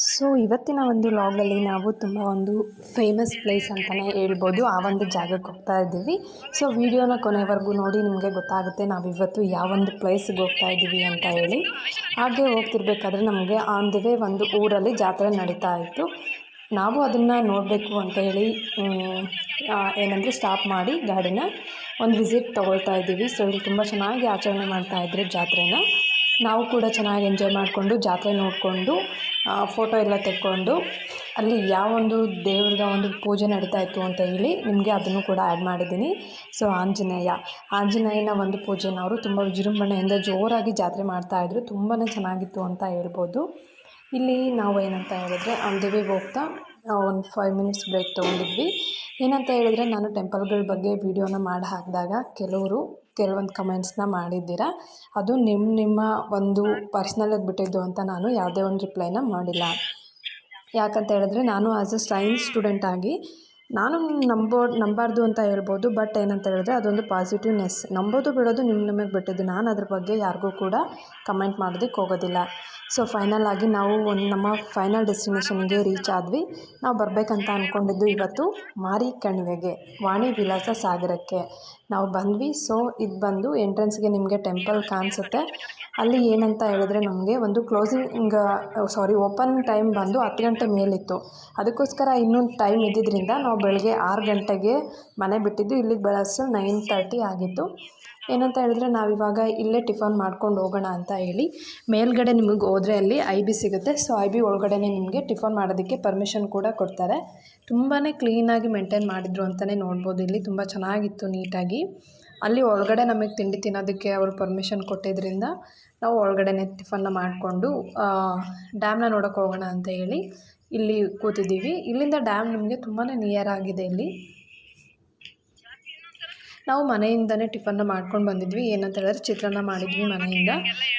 So ಇವತ್ತಿನ ಒಂದು ಲಾಗಲ್ಲಿ ನಾವು ತುಂಬ ಒಂದು ಫೇಮಸ್ ಪ್ಲೇಸ್ ಅಂತಲೇ ಹೇಳ್ಬೋದು. ಆ ಒಂದು ಜಾಗಕ್ಕೆ ಹೋಗ್ತಾ ಇದ್ದೀವಿ. ಸೊ ವಿಡಿಯೋನ ಕೊನೆವರೆಗೂ ನೋಡಿ ನಿಮಗೆ ಗೊತ್ತಾಗುತ್ತೆ ನಾವು ಇವತ್ತು ಯಾವ ಒಂದು ಪ್ಲೇಸ್ಗೆ ಹೋಗ್ತಾ ಇದ್ದೀವಿ ಅಂತ ಹೇಳಿ. ಹಾಗೆ ಹೋಗ್ತಿರ್ಬೇಕಾದ್ರೆ ನಮಗೆ ಆನ್ ದಿ ವೇ ಒಂದು ಊರಲ್ಲಿ ಜಾತ್ರೆ ನಡೀತಾ ಇತ್ತು. ನಾವು ಅದನ್ನು ನೋಡಬೇಕು ಅಂತ ಹೇಳಿ ಏನಂದರೆ ಸ್ಟಾಪ್ ಮಾಡಿ ಗಾಡಿನ ಒಂದು ವಿಸಿಟ್ ತೊಗೊಳ್ತಾ ಇದ್ದೀವಿ. ಸೊ ಇಲ್ಲಿ ತುಂಬ ಚೆನ್ನಾಗಿ ಆಚರಣೆ ಮಾಡ್ತಾ ಇದ್ರು ಜಾತ್ರೆನ. ನಾವು ಕೂಡ ಚೆನ್ನಾಗಿ ಎಂಜಾಯ್ ಮಾಡಿಕೊಂಡು, ಜಾತ್ರೆ ನೋಡಿಕೊಂಡು ಫೋಟೋ ಎಲ್ಲ ತೆಕ್ಕೊಂಡು, ಅಲ್ಲಿ ಯಾವ ಒಂದು ದೇವ್ರದ ಒಂದು ಪೂಜೆ ನಡೀತಾ ಇತ್ತು ಅಂತ ಹೇಳಿ ನಿಮಗೆ ಅದನ್ನು ಕೂಡ ಆ್ಯಡ್ ಮಾಡಿದ್ದೀನಿ. ಸೊ ಆಂಜನೇಯ. ಆಂಜನೇಯನ ಒಂದು ಪೂಜೆನ ಅವರು ತುಂಬ ವಿಜೃಂಭಣೆಯಿಂದ ಜೋರಾಗಿ ಜಾತ್ರೆ ಮಾಡ್ತಾಯಿದ್ರು ತುಂಬಾ ಚೆನ್ನಾಗಿತ್ತು ಅಂತ ಹೇಳ್ಬೋದು. ಇಲ್ಲಿ ನಾವು ಏನಂತ ಹೇಳಿದ್ರೆ ದಿ ಹೋಗ್ತಾ ಒಂದು ಫೈವ್ ಮಿನಿಟ್ಸ್ ಬ್ರೇಕ್ ತೊಗೊಂಡಿದ್ವಿ. ಏನಂತ ಹೇಳಿದ್ರೆ, ನಾನು ಟೆಂಪಲ್ಗಳ ಬಗ್ಗೆ ವೀಡಿಯೋನ ಮಾಡಿ ಹಾಕಿದಾಗ ಕೆಲವರು ಕೆಲವೊಂದು ಕಮೆಂಟ್ಸ್ನ ಮಾಡಿದ್ದೀರಾ? ಅದು ನಿಮ್ಮ ನಿಮ್ಮ ಒಂದು ಪರ್ಸ್ನಲಾಗಿ ಬಿಟ್ಟಿದ್ದು ಅಂತ ನಾನು ಯಾವುದೇ ಒಂದು ರಿಪ್ಲೈನ ಮಾಡಿಲ್ಲ. ಯಾಕಂತ ಹೇಳಿದ್ರೆ ನಾನು ಆ್ಯಸ್ ಅ ಸೈನ್ಸ್ ಸ್ಟೂಡೆಂಟ್ ಆಗಿ ನಾನು ನಂಬೋ, ನಂಬಾರ್ದು ಅಂತ ಹೇಳ್ಬೋದು ಬಟ್ ಏನಂತ ಹೇಳಿದ್ರೆ ಅದೊಂದು ಪಾಸಿಟಿವ್ನೆಸ್ ನಂಬೋದು ಬಿಡೋದು ನಿಮ್ಮ ನಿಮಗೆ ಬಿಟ್ಟಿದ್ದು. ನಾನು ಅದ್ರ ಬಗ್ಗೆ ಯಾರಿಗೂ ಕೂಡ ಕಮೆಂಟ್ ಮಾಡೋದಕ್ಕೆ ಹೋಗೋದಿಲ್ಲ. ಸೊ ಫೈನಲ್ ಆಗಿ ನಾವು ಒಂದು ನಮ್ಮ ಫೈನಲ್ ಡೆಸ್ಟಿನೇಷನ್ಗೆ ರೀಚ್ ಆದ್ವಿ. ನಾವು ಬರಬೇಕಂತ ಅಂದ್ಕೊಂಡಿದ್ದು ಇವತ್ತು ಮಾರಿ ಕಣಿವೆಗೆ ವಾಣಿ ವಿಲಾಸ ಸಾಗರಕ್ಕೆ. ನಾವು ಬಂದ್ವಿ. ಸೊ ಇದು ಬಂದು ಎಂಟ್ರೆನ್ಸ್ಗೆ ನಿಮಗೆ ಟೆಂಪಲ್ ಕಾಣಿಸುತ್ತೆ. ಅಲ್ಲಿ ಏನಂತ ಹೇಳಿದ್ರೆ ನಮಗೆ ಒಂದು ಕ್ಲೋಸಿಂಗ್ ಸಾರಿ ಓಪನ್ ಟೈಮ್ ಬಂದು ಹತ್ತು ಗಂಟೆ ಮೇಲಿತ್ತು. ಅದಕ್ಕೋಸ್ಕರ ಇನ್ನೊಂದು ಟೈಮ್ ಇದ್ದಿದ್ದರಿಂದ ನಾವು ಬೆಳಗ್ಗೆ ಆರು ಗಂಟೆಗೆ ಮನೆ ಬಿಟ್ಟಿದ್ದು. ಇಲ್ಲಿಗೆ ಬರೋಷ್ಟು ನೈನ್ ತರ್ಟಿ ಆಗಿತ್ತು. ಏನಂತ ಹೇಳಿದ್ರೆ ನಾವಿವಾಗ ಇಲ್ಲೇ ಟಿಫನ್ ಮಾಡ್ಕೊಂಡು ಹೋಗೋಣ ಅಂತ ಹೇಳಿ ಮೇಲ್ಗಡೆ ನಿಮಗೆ ಹೋದರೆ ಅಲ್ಲಿ ಐ ಬಿ ಸಿಗುತ್ತೆ. ಸೊ ಐ ಬಿ ಒಳಗಡೆ ನಿಮಗೆ ಟಿಫನ್ ಮಾಡೋದಕ್ಕೆ ಪರ್ಮಿಷನ್ ಕೂಡ ಕೊಡ್ತಾರೆ. ತುಂಬಾ ಕ್ಲೀನಾಗಿ ಮೇಂಟೈನ್ ಮಾಡಿದ್ರು ಅಂತಲೇ ನೋಡ್ಬೋದು. ಇಲ್ಲಿ ತುಂಬ ಚೆನ್ನಾಗಿತ್ತು ನೀಟಾಗಿ. ಅಲ್ಲಿ ಒಳಗಡೆ ನಮಗೆ ತಿಂಡಿ ತಿನ್ನೋದಕ್ಕೆ ಅವರು ಪರ್ಮಿಷನ್ ಕೊಟ್ಟಿದ್ದರಿಂದ ನಾವು ಒಳಗಡೆನೆ ಟಿಫನ್ನ ಮಾಡಿಕೊಂಡು ಡ್ಯಾಮ್ನ ನೋಡೋಕೆ ಹೋಗೋಣ ಅಂತ ಹೇಳಿ ಇಲ್ಲಿ ಕೂತಿದ್ದೀವಿ. ಇಲ್ಲಿಂದ ಡ್ಯಾಮ್ ನಿಮಗೆ ತುಂಬಾ ನಿಯರ್ ಆಗಿದೆ ಇಲ್ಲಿ. ನಾವು ಮನೆಯಿಂದನೇ ಟಿಫನ್ನ ಮಾಡ್ಕೊಂಡು ಬಂದಿದ್ವಿ. ಏನಂತ ಹೇಳಿದ್ರೆ ಚಿತ್ರಾನ್ನ ಮಾಡಿದ್ವಿ ಮನೆಯಿಂದ.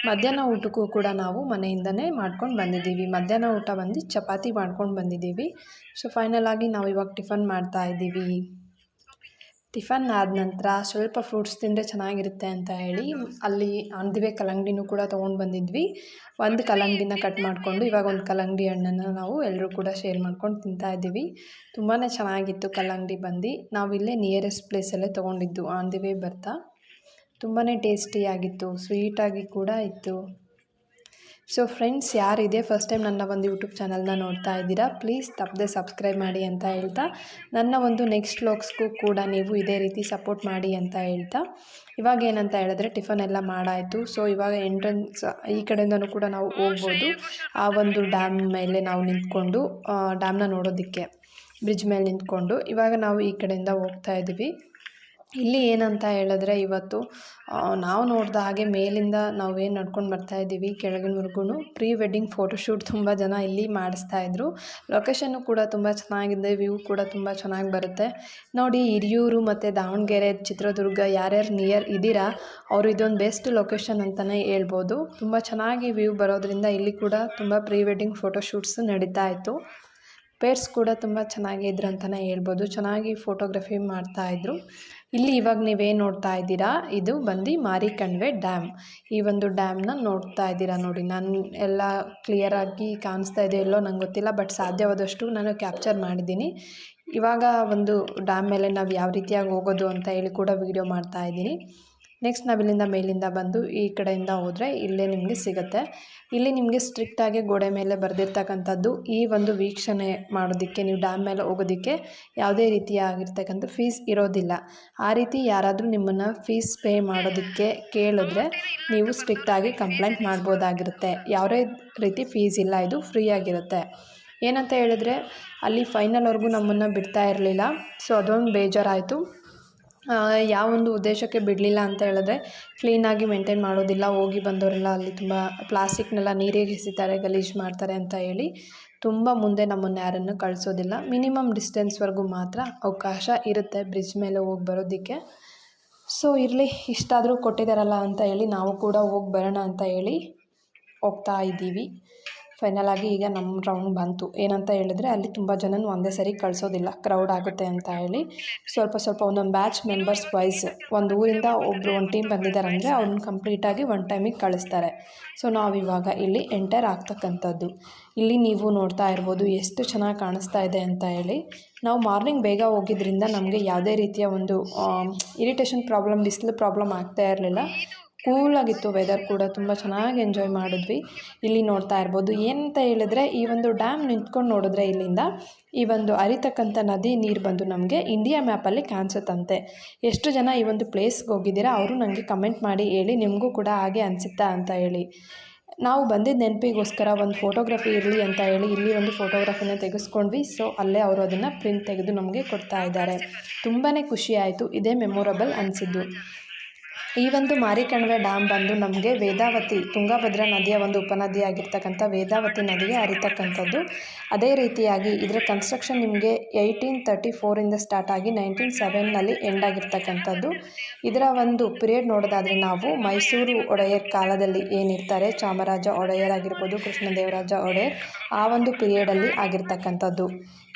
ಮಧ್ಯಾಹ್ನ ಊಟಕ್ಕೂ ಕೂಡ ನಾವು ಮನೆಯಿಂದನೇ ಮಾಡ್ಕೊಂಡು ಬಂದಿದ್ದೀವಿ. ಮಧ್ಯಾಹ್ನ ಊಟ ಬಂದು ಚಪಾತಿ ಮಾಡ್ಕೊಂಡು ಬಂದಿದ್ದೀವಿ. ಸೊ ಫೈನಲ್ ಆಗಿ ನಾವು ಇವಾಗ ಟಿಫನ್ ಮಾಡ್ತಾ ಇದ್ದೀವಿ. ಟಿಫನ್ ಆದ ನಂತರ ಸ್ವಲ್ಪ ಫ್ರೂಟ್ಸ್ ತಿಂದರೆ ಚೆನ್ನಾಗಿರುತ್ತೆ ಅಂತ ಹೇಳಿ ಅಲ್ಲಿ ಆನ್ ದಿ ವೇ ಕಲ್ಲಂಗಡಿನೂ ಕೂಡ ತೊಗೊಂಡು ಬಂದಿದ್ವಿ. ಒಂದು ಕಲ್ಲಂಗಡಿನ ಕಟ್ ಮಾಡಿಕೊಂಡು ಇವಾಗ ಒಂದು ಕಲ್ಲಂಗಡಿ ಹಣ್ಣನ್ನು ನಾವು ಎಲ್ಲರೂ ಕೂಡ ಶೇರ್ ಮಾಡ್ಕೊಂಡು ತಿಂತಾ ಇದ್ದೀವಿ. ತುಂಬಾ ಚೆನ್ನಾಗಿತ್ತು ಕಲ್ಲಂಗಡಿ ಬಂದು. ನಾವಿಲ್ಲೇ ನಿಯರೆಸ್ಟ್ ಪ್ಲೇಸಲ್ಲೇ ತೊಗೊಂಡಿದ್ದು. ಆನ್ ದಿ ವೇ ಬರ್ತಾ ತುಂಬಾ ಟೇಸ್ಟಿಯಾಗಿತ್ತು ಸ್ವೀಟಾಗಿ ಕೂಡ ಇತ್ತು. ಸೊ ಫ್ರೆಂಡ್ಸ್ ಯಾರಿದೆ? ಫಸ್ಟ್ ಟೈಮ್ ನನ್ನ ಒಂದು ಯೂಟ್ಯೂಬ್ ಚಾನಲ್ನ ನೋಡ್ತಾ ಇದ್ದೀರಾ? ಪ್ಲೀಸ್ ತಪ್ಪದೆ ಸಬ್ಸ್ಕ್ರೈಬ್ ಮಾಡಿ ಅಂತ ಹೇಳ್ತಾ. ನನ್ನ ಒಂದು ನೆಕ್ಸ್ಟ್ ವ್ಲಾಗ್ಸ್ಗೂ ಕೂಡ ನೀವು ಇದೇ ರೀತಿ ಸಪೋರ್ಟ್ ಮಾಡಿ ಅಂತ ಹೇಳ್ತಾ. ಇವಾಗ ಏನಂತ ಹೇಳಿದ್ರೆ ಟಿಫನ್ ಎಲ್ಲ ಮಾಡಾಯಿತು. ಸೊ ಇವಾಗ ಎಂಟ್ರೆನ್ಸ್ ಈ ಕಡೆಯಿಂದನೂ ಕೂಡ ನಾವು ಹೋಗ್ಬೋದು. ಆ ಒಂದು ಡ್ಯಾಮ್ ಮೇಲೆ ನಾವು ನಿಂತ್ಕೊಂಡು ಡ್ಯಾಮ್ನ ನೋಡೋದಕ್ಕೆ ಬ್ರಿಡ್ಜ್ ಮೇಲೆ ನಿಂತ್ಕೊಂಡು. ಇವಾಗ ನಾವು ಈ ಕಡೆಯಿಂದ ಹೋಗ್ತಾ ಇದ್ದೀವಿ. ಇಲ್ಲಿ ಏನಂತ ಹೇಳಿದ್ರೆ ಇವತ್ತು ನಾವು ನೋಡಿದ ಹಾಗೆ ಮೇಲಿಂದ ನಾವು ಏನು ನಡ್ಕೊಂಡು ಬರ್ತಾ ಇದ್ದೀವಿ ಕೆಳಗಿನವರೆಗೂ ಪ್ರೀ ವೆಡ್ಡಿಂಗ್ ಫೋಟೋಶೂಟ್ ತುಂಬ ಜನ ಇಲ್ಲಿ ಮಾಡಿಸ್ತಾ ಇದ್ರು. ಲೊಕೇಶನ್ನು ಕೂಡ ತುಂಬ ಚೆನ್ನಾಗಿದೆ, ವ್ಯೂ ಕೂಡ ತುಂಬ ಚೆನ್ನಾಗಿ ಬರುತ್ತೆ. ನೋಡಿ, ಹಿರಿಯೂರು ಮತ್ತು ದಾವಣಗೆರೆ, ಚಿತ್ರದುರ್ಗ ಯಾರ್ಯಾರು ನಿಯರ್ ಇದ್ದೀರಾ, ಅವರು ಇದೊಂದು ಬೆಸ್ಟ್ ಲೊಕೇಶನ್ ಅಂತಲೇ ಹೇಳ್ಬೋದು. ತುಂಬ ಚೆನ್ನಾಗಿ ವ್ಯೂ ಬರೋದ್ರಿಂದ ಇಲ್ಲಿ ಕೂಡ ತುಂಬ ಪ್ರೀ ವೆಡ್ಡಿಂಗ್ ಫೋಟೋಶೂಟ್ಸ್ ನಡೀತಾ ಇತ್ತು. ಪೇರ್ಸ್ ಕೂಡ ತುಂಬ ಚೆನ್ನಾಗಿದ್ರು ಅಂತಲೇ ಹೇಳ್ಬೋದು. ಚೆನ್ನಾಗಿ ಫೋಟೋಗ್ರಫಿ ಮಾಡ್ತಾಯಿದ್ರು ಇಲ್ಲಿ ಇವಾಗ ನೀವೇನು ನೋಡ್ತಾ ಇದ್ದೀರಾ? ಇದು ಬಂದು ಮಾರಿಕಣ್ವೆ ಡ್ಯಾಮ್ ಈ ಒಂದು ಡ್ಯಾಮ್ನ ನೋಡ್ತಾ ಇದ್ದೀರಾ ನೋಡಿ. ನಾನು ಎಲ್ಲ ಕ್ಲಿಯರಾಗಿ ಕಾಣಿಸ್ತಾ ಇದೆ ಎಲ್ಲೋ ನಂಗೆ ಗೊತ್ತಿಲ್ಲ ಬಟ್ ಸಾಧ್ಯವಾದಷ್ಟು ನಾನು ಕ್ಯಾಪ್ಚರ್ ಮಾಡಿದ್ದೀನಿ. ಇವಾಗ ಒಂದು ಡ್ಯಾಮ್ ಮೇಲೆ ನಾವು ಯಾವ ರೀತಿಯಾಗಿ ಹೋಗೋದು ಅಂತ ಹೇಳಿ ಕೂಡ ವೀಡಿಯೋ ಮಾಡ್ತಾ ಇದ್ದೀನಿ. ನೆಕ್ಸ್ಟ್ ನಾವಿಲ್ಲಿಂದ ಮೇಲಿಂದ ಬಂದು ಈ ಕಡೆಯಿಂದ ಹೋದರೆ ಇಲ್ಲೇ ನಿಮಗೆ ಸಿಗುತ್ತೆ. ಇಲ್ಲಿ ನಿಮಗೆ ಸ್ಟ್ರಿಕ್ಟಾಗಿ ಗೋಡೆ ಮೇಲೆ ಬರೆದಿರ್ತಕ್ಕಂಥದ್ದು ಈ ಒಂದು ವೀಕ್ಷಣೆ ಮಾಡೋದಕ್ಕೆ, ನೀವು ಡ್ಯಾಮ್ ಮೇಲೆ ಹೋಗೋದಕ್ಕೆ ಯಾವುದೇ ರೀತಿಯಾಗಿರ್ತಕ್ಕಂಥ ಫೀಸ್ ಇರೋದಿಲ್ಲ. ಆ ರೀತಿ ಯಾರಾದರೂ ನಿಮ್ಮನ್ನು ಫೀಸ್ ಪೇ ಮಾಡೋದಕ್ಕೆ ಕೇಳಿದ್ರೆ ನೀವು ಸ್ಟ್ರಿಕ್ಟಾಗಿ ಕಂಪ್ಲೇಂಟ್ ಮಾಡ್ಬೋದಾಗಿರುತ್ತೆ. ಯಾವುದೇ ರೀತಿ ಫೀಸ್ ಇಲ್ಲ, ಇದು ಫ್ರೀ ಆಗಿರುತ್ತೆ. ಏನಂತ ಹೇಳಿದ್ರೆ ಅಲ್ಲಿ ಫೈನಲ್ವರೆಗೂ ನಮ್ಮನ್ನು ಬಿಡ್ತಾ ಇರಲಿಲ್ಲ. ಸೊ ಅದೊಂದು ಬೇಜಾರಾಯಿತು. ಯಾವೊಂದು ಉದ್ದೇಶಕ್ಕೆ ಬಿಡಲಿಲ್ಲ ಅಂತ ಹೇಳಿದ್ರೆ ಕ್ಲೀನಾಗಿ ಮೇಂಟೈನ್ ಮಾಡೋದಿಲ್ಲ, ಹೋಗಿ ಬಂದವರೆಲ್ಲ ಅಲ್ಲಿ ತುಂಬ ಪ್ಲಾಸ್ಟಿಕ್ನೆಲ್ಲ ನೀರಿಗೆ ಎಸಿತಾರೆ, ಗಲೀಜು ಮಾಡ್ತಾರೆ ಅಂತ ಹೇಳಿ ತುಂಬ ಮುಂದೆ ನಮ್ಮನ್ನು ಯಾರನ್ನು ಕಳಿಸೋದಿಲ್ಲ. ಮಿನಿಮಮ್ ಡಿಸ್ಟೆನ್ಸ್ವರೆಗೂ ಮಾತ್ರ ಅವಕಾಶ ಇರುತ್ತೆ ಬ್ರಿಡ್ಜ್ ಮೇಲೆ ಹೋಗಿ ಬರೋದಕ್ಕೆ. ಸೊ ಇರಲಿ, ಇಷ್ಟಾದರೂ ಕೊಟ್ಟಿದ್ದಾರಲ್ಲ ಅಂತ ಹೇಳಿ ನಾವು ಕೂಡ ಹೋಗಿ ಬರೋಣ ಅಂತ ಹೇಳಿ ಹೋಗ್ತಾ ಇದ್ದೀವಿ. ಫೈನಲ್ ಆಗಿ ಈಗ ನಮ್ಮ ರೌಂಡ್ ಬಂತು. ಏನಂತ ಹೇಳಿದ್ರೆ ಅಲ್ಲಿ ತುಂಬ ಜನನ ಒಂದೇ ಸರಿ ಕಳಿಸೋದಿಲ್ಲ. ಕ್ರೌಡ್ ಆಗುತ್ತೆ ಅಂತ ಹೇಳಿ. ಸ್ವಲ್ಪ ಸ್ವಲ್ಪ ಒಂದೊಂದು ಬ್ಯಾಚ್ ಮೆಂಬರ್ಸ್ ವೈಸ್ ಒಂದು ಊರಿಂದ ಒಬ್ಬರು ಒಂದು ಟೀಮ್ ಬಂದಿದ್ದಾರೆ ಅಂದರೆ ಅವ್ರನ್ನ ಕಂಪ್ಲೀಟಾಗಿ ಒನ್ ಟೈಮಿಗೆ ಕಳಿಸ್ತಾರೆ. ಸೊ ನಾವು ಇವಾಗ ಇಲ್ಲಿ ಎಂಟರ್ ಆಗ್ತಕ್ಕಂಥದ್ದು. ಇಲ್ಲಿ ನೀವು ನೋಡ್ತಾ ಇರ್ಬೋದು ಎಷ್ಟು ಚೆನ್ನಾಗಿ ಕಾಣಿಸ್ತಾ ಇದೆ ಅಂತ ಹೇಳಿ. ನಾವು ಮಾರ್ನಿಂಗ್ ಬೇಗ ಹೋಗಿದ್ದರಿಂದ ನಮಗೆ ಯಾವುದೇ ರೀತಿಯ ಒಂದು ಇರಿಟೇಷನ್ ಪ್ರಾಬ್ಲಮ್ ಬಿಸಿಲು ಪ್ರಾಬ್ಲಮ್ ಆಗ್ತಾ ಇರಲಿಲ್ಲ. ಕೂಲಾಗಿತ್ತು ವೆದರ್ ಕೂಡ, ತುಂಬ ಚೆನ್ನಾಗಿ ಎಂಜಾಯ್ ಮಾಡಿದ್ವಿ. ಇಲ್ಲಿ ನೋಡ್ತಾ ಇರ್ಬೋದು, ಏನಂತ ಹೇಳಿದ್ರೆ ಈ ಒಂದು ಡ್ಯಾಮ್ ನಿಂತ್ಕೊಂಡು ನೋಡಿದ್ರೆ ಇಲ್ಲಿಂದ ಈ ಒಂದು ಅರಿತಕ್ಕಂಥ ನದಿ ನೀರು ಬಂದು ನಮಗೆ ಇಂಡಿಯಾ ಮ್ಯಾಪಲ್ಲಿ ಕಾಣಿಸುತ್ತಂತೆ. ಎಷ್ಟು ಜನ ಈ ಒಂದು ಪ್ಲೇಸ್ಗೆ ಹೋಗಿದ್ದೀರಾ, ಅವರು ನನಗೆ ಕಮೆಂಟ್ ಮಾಡಿ ಹೇಳಿ, ನಿಮಗೂ ಕೂಡ ಹಾಗೆ ಅನಿಸುತ್ತಾ ಅಂತ ಹೇಳಿ. ನಾವು ಬಂದಿದ್ದ ನೆನಪಿಗೋಸ್ಕರ ಒಂದು ಫೋಟೋಗ್ರಫಿ ಇರಲಿ ಅಂತ ಹೇಳಿ, ಇಲ್ಲಿ ಒಂದು ಫೋಟೋಗ್ರಫಿನ ತೆಗೆಸ್ಕೊಂಡ್ವಿ. ಸೊ ಅಲ್ಲೇ ಅವರು ಅದನ್ನು ಪ್ರಿಂಟ್ ತೆಗೆದು ನಮಗೆ ಕೊಡ್ತಾ ಇದ್ದಾರೆ. ತುಂಬಾ ಖುಷಿ ಆಯಿತು, ಇದೇ ಮೆಮೊರಬಲ್ ಅನಿಸಿದ್ದು. ಈ ಒಂದು ಮಾರಿಕಣಿವೆ ಡ್ಯಾಮ್ ಬಂದು ನಮಗೆ ವೇದಾವತಿ, ತುಂಗಭದ್ರಾ ನದಿಯ ಒಂದು ಉಪನದಿಯಾಗಿರ್ತಕ್ಕಂಥ ವೇದಾವತಿ ನದಿಗೆ ಹರಿತಕ್ಕಂಥದ್ದು. ಅದೇ ರೀತಿಯಾಗಿ ಇದರ ಕನ್ಸ್ಟ್ರಕ್ಷನ್ ನಿಮಗೆ ಏಯ್ಟೀನ್ ತರ್ಟಿ ಫೋರಿಂದ ಸ್ಟಾರ್ಟ್ ಆಗಿ ನೈನ್ಟೀನ್ ಸೆವೆನ್ನಲ್ಲಿ ಎಂಡ್ ಆಗಿರ್ತಕ್ಕಂಥದ್ದು. ಇದರ ಒಂದು ಪಿರಿಯಡ್ ನೋಡೋದಾದರೆ ನಾವು ಮೈಸೂರು ಒಡೆಯರ್ ಕಾಲದಲ್ಲಿ ಏನಿರ್ತಾರೆ, ಚಾಮರಾಜ ಒಡೆಯರ್ ಆಗಿರ್ಬೋದು, ಕೃಷ್ಣದೇವರಾಜ ಒಡೆಯರ್, ಆ ಒಂದು ಪಿರಿಯಡಲ್ಲಿ ಆಗಿರ್ತಕ್ಕಂಥದ್ದು.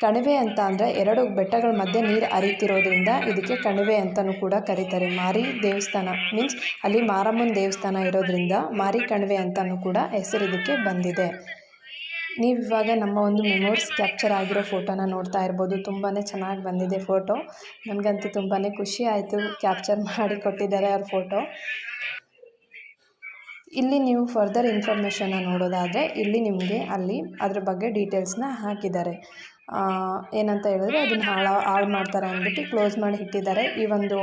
ಕಣಿವೆ ಅಂತ ಅಂದರೆ ಎರಡು ಬೆಟ್ಟಗಳ ಮಧ್ಯೆ ನೀರು ಹರಿತಿರೋದ್ರಿಂದ ಇದಕ್ಕೆ ಕಣಿವೆ ಅಂತಲೂ ಕೂಡ ಕರೀತಾರೆ. ಮಾರಿ ದೇವಸ್ಥಾನ. ಮೀನ್ಸ್ ಅಲ್ಲಿ ಮಾರಮ್ಮನ ದೇವಸ್ಥಾನ ಇರೋದ್ರಿಂದ ಮಾರಿ ಕಣಿವೆ ಅಂತಲೂ ಕೂಡ ಹೆಸರು ಇದಕ್ಕೆ ಬಂದಿದೆ. ನೀವು ಇವಾಗ ನಮ್ಮ ಒಂದು ಮೆಮೊರೀಸ್ ಕ್ಯಾಪ್ಚರ್ ಆಗಿರೋ ಫೋಟೋನ ನೋಡ್ತಾ ಇರ್ಬೋದು. ತುಂಬಾ ಚೆನ್ನಾಗಿ ಬಂದಿದೆ ಫೋಟೋ. ನನಗಂತೂ ತುಂಬಾ ಖುಷಿ ಆಯಿತು ಕ್ಯಾಪ್ಚರ್ ಮಾಡಿ ಕೊಟ್ಟಿದ್ದಾರೆ ಅವ್ರ ಫೋಟೋ. ಇಲ್ಲಿ ನೀವು ಫರ್ದರ್ ಇನ್ಫಾರ್ಮೇಷನ್ನ ನೋಡೋದಾದರೆ ಇಲ್ಲಿ ನಿಮಗೆ ಅಲ್ಲಿ ಅದ್ರ ಬಗ್ಗೆ ಡೀಟೇಲ್ಸ್ನ ಹಾಕಿದ್ದಾರೆ. ಏನಂತ ಹೇಳಿದ್ರೆ ಅದನ್ನು ಹಾಳು ಹಾಳು ಮಾಡ್ತಾರೆ ಅಂದ್ಬಿಟ್ಟು ಕ್ಲೋಸ್ ಮಾಡಿ ಇಟ್ಟಿದ್ದಾರೆ. ಈ ಒಂದು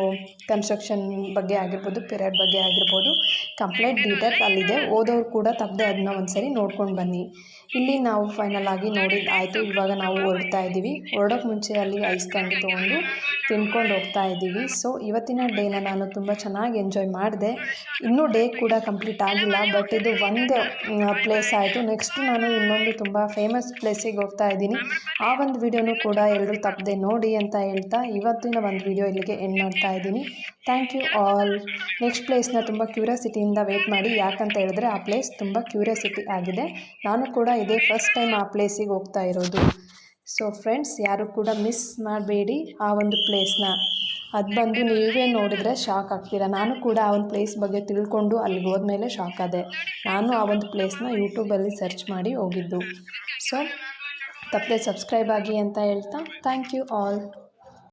ಕನ್ಸ್ಟ್ರಕ್ಷನ್ ಬಗ್ಗೆ ಆಗಿರ್ಬೋದು ಪಿರಿಯಡ್ ಬಗ್ಗೆ ಆಗಿರ್ಬೋದು ಕಂಪ್ಲೀಟ್ ಡೀಟೇಲ್ ಅಲ್ಲಿದೆ. ಓದೋರು ಕೂಡ ತಪ್ಪದೆ ಅದನ್ನ ಒಂದು ಸರಿ ನೋಡ್ಕೊಂಡು ಬನ್ನಿ. ಇಲ್ಲಿ ನಾವು ಫೈನಲ್ ಆಗಿ ನೋಡಿದ್ದು ಆಯಿತು. ಇವಾಗ ನಾವು ಹೊರಡ್ತಾ ಇದ್ದೀವಿ ಹೊರಡೋಕ್ಕೆ ಮುಂಚೆ ಅಲ್ಲಿ ಐಸ್ ಕ್ಯಾಂಡಿ ತೊಗೊಂಡು ತಿನ್ಕೊಂಡು ಹೋಗ್ತಾ ಇದ್ದೀವಿ ಸೊ ಇವತ್ತಿನ ಡೇನ ನಾನು ತುಂಬ ಚೆನ್ನಾಗಿ ಎಂಜಾಯ್ ಮಾಡಿದೆ. ಇನ್ನೂ ಡೇ ಕೂಡ ಕಂಪ್ಲೀಟ್ ಆಗಿಲ್ಲ ಬಟ್ ಇದು ಒಂದು ಪ್ಲೇಸ್ ಆಯಿತು. ನೆಕ್ಸ್ಟ್ ನಾನು ಇನ್ನೊಂದು ತುಂಬ ಫೇಮಸ್ ಪ್ಲೇಸಿಗೆ ಹೋಗ್ತಾ ಇದ್ದೀನಿ ಆ ಒಂದು ವಿಡಿಯೋನೂ ಕೂಡ ಎಲ್ಲರೂ ತಪ್ಪದೆ ನೋಡಿ ಅಂತ ಹೇಳ್ತಾ ಇವತ್ತಿನ ಒಂದು ವಿಡಿಯೋ ಇಲ್ಲಿಗೆ ಎಂಡ್ ಮಾಡ್ತಾ ಇದ್ದೀನಿ. ಥ್ಯಾಂಕ್ ಯು ಆಲ್ ನೆಕ್ಸ್ಟ್ ಪ್ಲೇಸ್ನ ತುಂಬ ಕ್ಯೂರಿಯಾಸಿಟಿಯಿಂದ ವೆಯ್ಟ್ ಮಾಡಿ. ಯಾಕಂತ ಹೇಳಿದ್ರೆ ಆ ಪ್ಲೇಸ್ ತುಂಬ ಕ್ಯೂರಿಯಾಸಿಟಿ ಆಗಿದೆ. ನಾನು ಕೂಡ ಇದೇ ಫಸ್ಟ್ ಟೈಮ್ ಆ ಪ್ಲೇಸಿಗೆ ಹೋಗ್ತಾ ಇರೋದು. ಸೊ ಫ್ರೆಂಡ್ಸ್ ಯಾರು ಕೂಡ ಮಿಸ್ ಮಾಡಬೇಡಿ ಆ ಒಂದು ಪ್ಲೇಸ್ನ ಅದು ಬಂದು ನೀವೇ ನೋಡಿದರೆ ಶಾಕ್ ಆಗ್ತೀರಾ. ನಾನು ಕೂಡ ಆ ಒಂದು ಪ್ಲೇಸ್ ಬಗ್ಗೆ ತಿಳ್ಕೊಂಡು ಅಲ್ಲಿಗೆ ಹೋದ್ಮೇಲೆ ಶಾಕ್ ಆದೆ. ನಾನು ಆ ಒಂದು ಪ್ಲೇಸ್ನ ಯೂಟ್ಯೂಬಲ್ಲಿ ಸರ್ಚ್ ಮಾಡಿ ಹೋಗಿದ್ದು. ಸೊ ತಪ್ಪದೆ ಸಬ್ಸ್ಕ್ರೈಬ್ ಆಗಿ ಅಂತ ಹೇಳ್ತಾ ಥ್ಯಾಂಕ್ ಯು ಆಲ್